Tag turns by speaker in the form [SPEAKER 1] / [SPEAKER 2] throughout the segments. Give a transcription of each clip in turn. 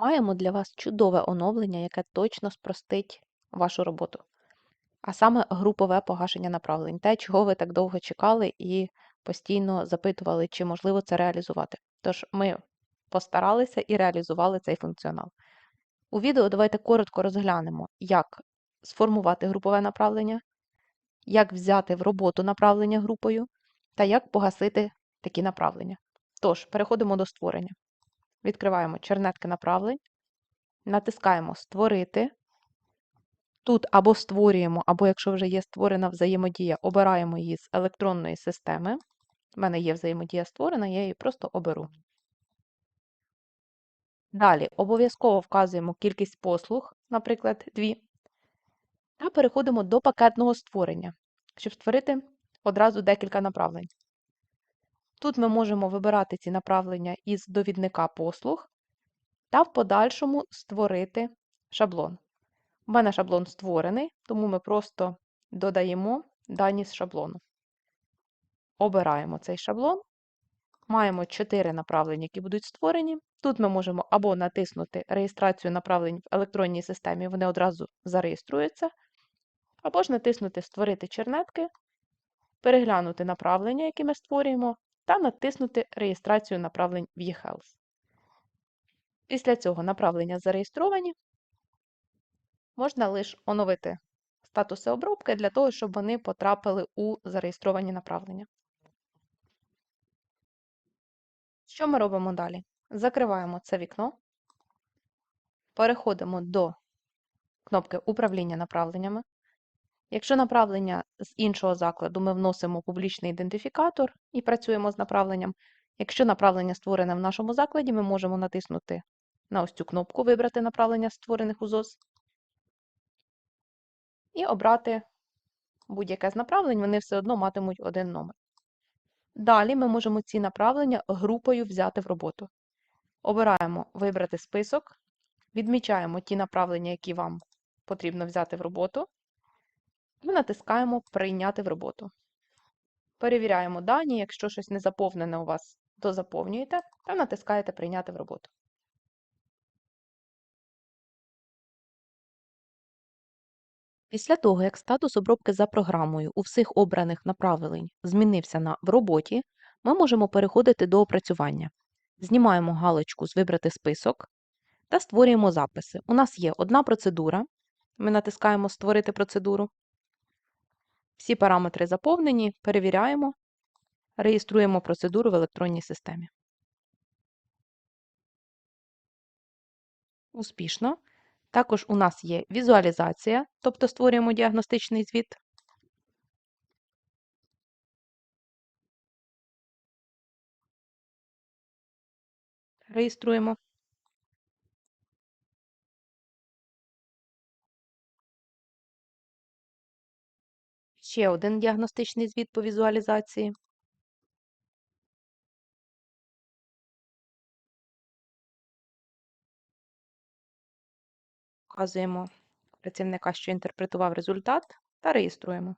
[SPEAKER 1] Маємо для вас чудове оновлення, яке точно спростить вашу роботу. А саме групове погашення направлень. Те, чого ви так довго чекали і постійно запитували, чи можливо це реалізувати. Тож ми постаралися і реалізували цей функціонал. У відео давайте коротко розглянемо, як сформувати групове направлення, як взяти в роботу направлення групою та як погасити такі направлення. Тож, переходимо до створення. Відкриваємо чернетки направлень, натискаємо Створити. Тут або створюємо, або якщо вже є створена взаємодія, обираємо її з електронної системи. У мене є взаємодія створена, я її просто оберу. Далі обов'язково вказуємо кількість послуг, наприклад, 2. Та переходимо до пакетного створення, щоб створити одразу декілька направлень. Тут ми можемо вибирати ці направлення із довідника послуг та в подальшому створити шаблон. У мене шаблон створений, тому ми просто додаємо дані з шаблону. Обираємо цей шаблон. Маємо 4 направлення, які будуть створені. Тут ми можемо або натиснути реєстрацію направлень в електронній системі, вони одразу зареєструються, або ж натиснути Створити чернетки, переглянути направлення, які ми створюємо, та натиснути реєстрацію направлень в eHealth. Після цього направлення зареєстровані. Можна лише оновити статуси обробки для того, щоб вони потрапили у зареєстровані направлення. Що ми робимо далі? Закриваємо це вікно, переходимо до кнопки Управління направленнями. Якщо направлення з іншого закладу, ми вносимо публічний ідентифікатор і працюємо з направленням. Якщо направлення створене в нашому закладі, ми можемо натиснути на ось цю кнопку Вибрати направлення створених у ЗОЗ і обрати будь-яке з направлень, вони все одно матимуть один номер. Далі ми можемо ці направлення групою взяти в роботу. Обираємо Вибрати список, відмічаємо ті направлення, які вам потрібно взяти в роботу, і натискаємо Прийняти в роботу. Перевіряємо дані, якщо щось не заповнене у вас, то заповнюєте та натискаєте Прийняти в роботу. Після того, як статус обробки за програмою у всіх обраних направлень змінився на «В роботі», ми можемо переходити до опрацювання. Знімаємо галочку з Вибрати список та створюємо записи. У нас є одна процедура. Ми натискаємо Створити процедуру. Всі параметри заповнені, перевіряємо, реєструємо процедуру в електронній системі. Успішно. Також у нас є візуалізація, тобто створюємо діагностичний звіт. Реєструємо. Ще один діагностичний звіт по візуалізації. Вказуємо працівника, що інтерпретував результат, та реєструємо.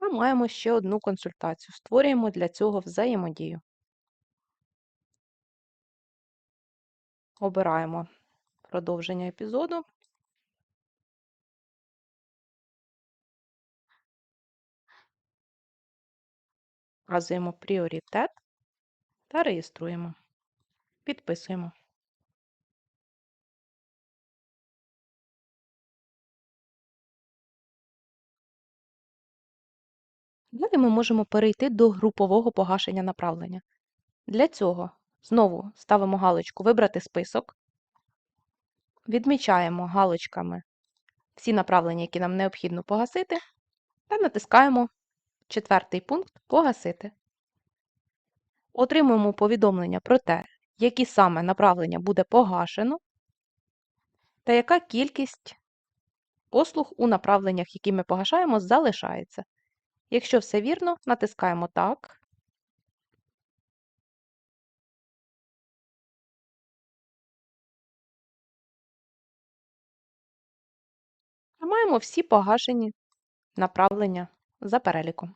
[SPEAKER 1] Ми маємо ще одну консультацію. Створюємо для цього взаємодію. Обираємо продовження епізоду. Вказуємо пріоритет та реєструємо. Підписуємо. Далі ми можемо перейти до групового погашення направлення. Для цього знову ставимо галочку Вибрати список, відмічаємо галочками всі направлення, які нам необхідно погасити, та натискаємо четвертий пункт Погасити. Отримуємо повідомлення про те, які саме направлення буде погашено, та яка кількість послуг у направленнях, які ми погашаємо, залишається. Якщо все вірно, натискаємо Так. Маємо всі погашені направлення за переліком.